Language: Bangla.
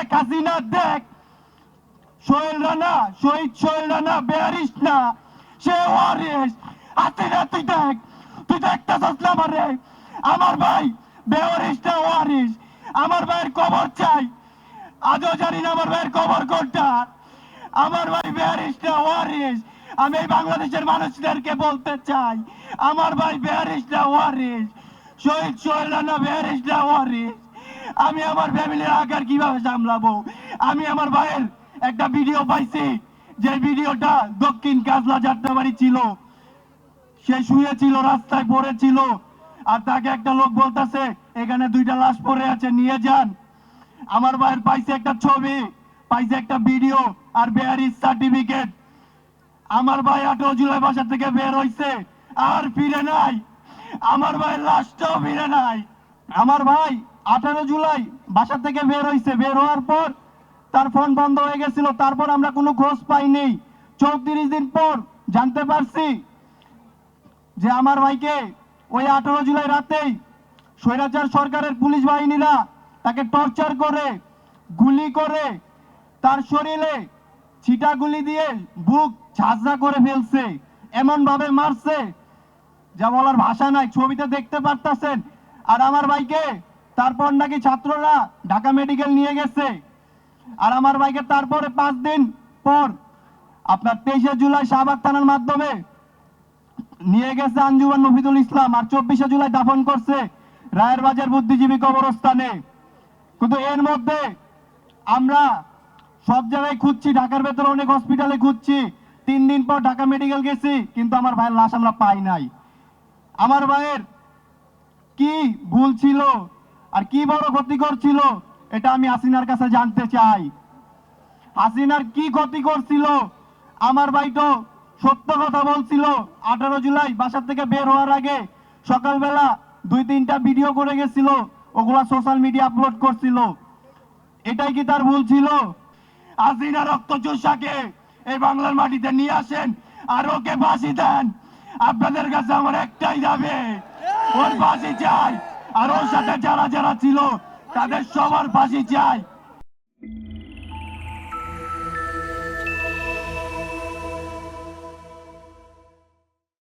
দেখ হাসিনা দেখ। সোহেল রানা, শহীদ সোহেল রানা বেয়ারিস না, সে ওয়ারিস হাসিনা তুই দেখ, তুই দেখতেছস না আমারে। আমার ভাই বেয়ারিস না ওয়ারিস আমার ভাইয়ের কবর চাই। আজও জানি না আমার ভাইয়ের কবর কোনটা। আমার ভাই বেয়ারিস না ওয়ারিস আমি এই বাংলাদেশের মানুষদেরকে বলতে চাই। আমার ভাই বেয়ারিস না ওয়ারিস শহীদ সোহেল রানা বেয়ারিস না ওয়ারিস আমি আমার ফ্যামিলির আকার কীভাবে সামলাবো? আমি আমার ভাইয়ের একটা ভিডিও পাইছি, যে ভিডিওটা দক্ষিণ কাজলা যাত্রাবাড়ি ছিল। সে শুয়েছিল, রাস্তায় পড়েছিল, আর তাকে একটা লোক বলতেছে, এখানে দুইটা লাশ পড়ে আছে, নিয়ে যান। আমার ভাইয়ের পাইছে একটা ছবি, পাইছে একটা ভিডিও, আর বেয়ারিস সার্টিফিকেট আমার ভাই আঠারো জুলাই বাসা থেকে বের হইছে, আর ফিরে নাই। আমার ভাইয়ের লাশটাও ফিরে নাই। আমার ভাই আঠারো জুলাই বাসা থেকে বের হইছে। বের হওয়ার পর তার ফোন বন্ধ হয়ে গেছিল। তারপর আমরা কোনো খোঁজ পাইনি। চৌত্রিশ দিন পর জানতে পারছি যে আমার ভাইকে ওই আঠারো জুলাই রাতেই স্বৈরাচার সরকারের পুলিশ বাহিনীরা তাকে টর্চার করে, গুলি করে, তার শরীরে ছিটা গুলি দিয়ে বুক ঝাঁঝরা করে ফেলছে। এমন ভাবে মারছে যা বলার ভাষা নাই। ছবিতে দেখতে পারতাছেন। আর আমার ভাইকে তারপর নাকি ছাত্ররা ঢাকা মেডিকেল নিয়ে গেছে। আর আমার ভাইকে তারপরে পাঁচ দিন পর আপনার তেইশে জুলাই শাহবাগ থানার মাধ্যমে নিয়ে গেছে আঞ্জুমান মফিদুল ইসলাম আর চব্বিশে জুলাই দাফন করছে রায়ের বাজার বুদ্ধিজীবী কবরস্থানে। কিন্তু এর মধ্যে আমরা সব জায়গায় খুঁজছি, ঢাকার ভেতরে অনেক হসপিটালে খুঁজছি। তিন দিন পর ঢাকা মেডিকেল গেছি, কিন্তু আমার ভাইয়ের লাশ আমরা পাই নাই। আমার ভাইয়ের কি ভুল ছিল আর কি বড় ক্ষতিকর ছিল এটা আমি হাসিনার কাছে জানতে চাই। হাসিনার কি ক্ষতি করছিল আমার ভাই তো সত্য কথা বলছিল। আঠারো জুলাই বাসা থেকে বের হওয়ার আগে সকালবেলা দুই তিনটা ভিডিও করে গেছিল। ওগুলা সোশ্যাল মিডিয়া আপলোড করছিল। এটাই কি তার ভুল ছিল? হাসিনা রক্ত চোষাকে এই বাংলার মাটিতে নিয়ে আসেন আর ওকে ফাঁসি দেন। আপনাদের কাছে আমার একটাই যাবে ওর ফাঁসি চাই। আর ওর সাথে যারা যারা ছিল তাদের সবার ফাঁসি চাই।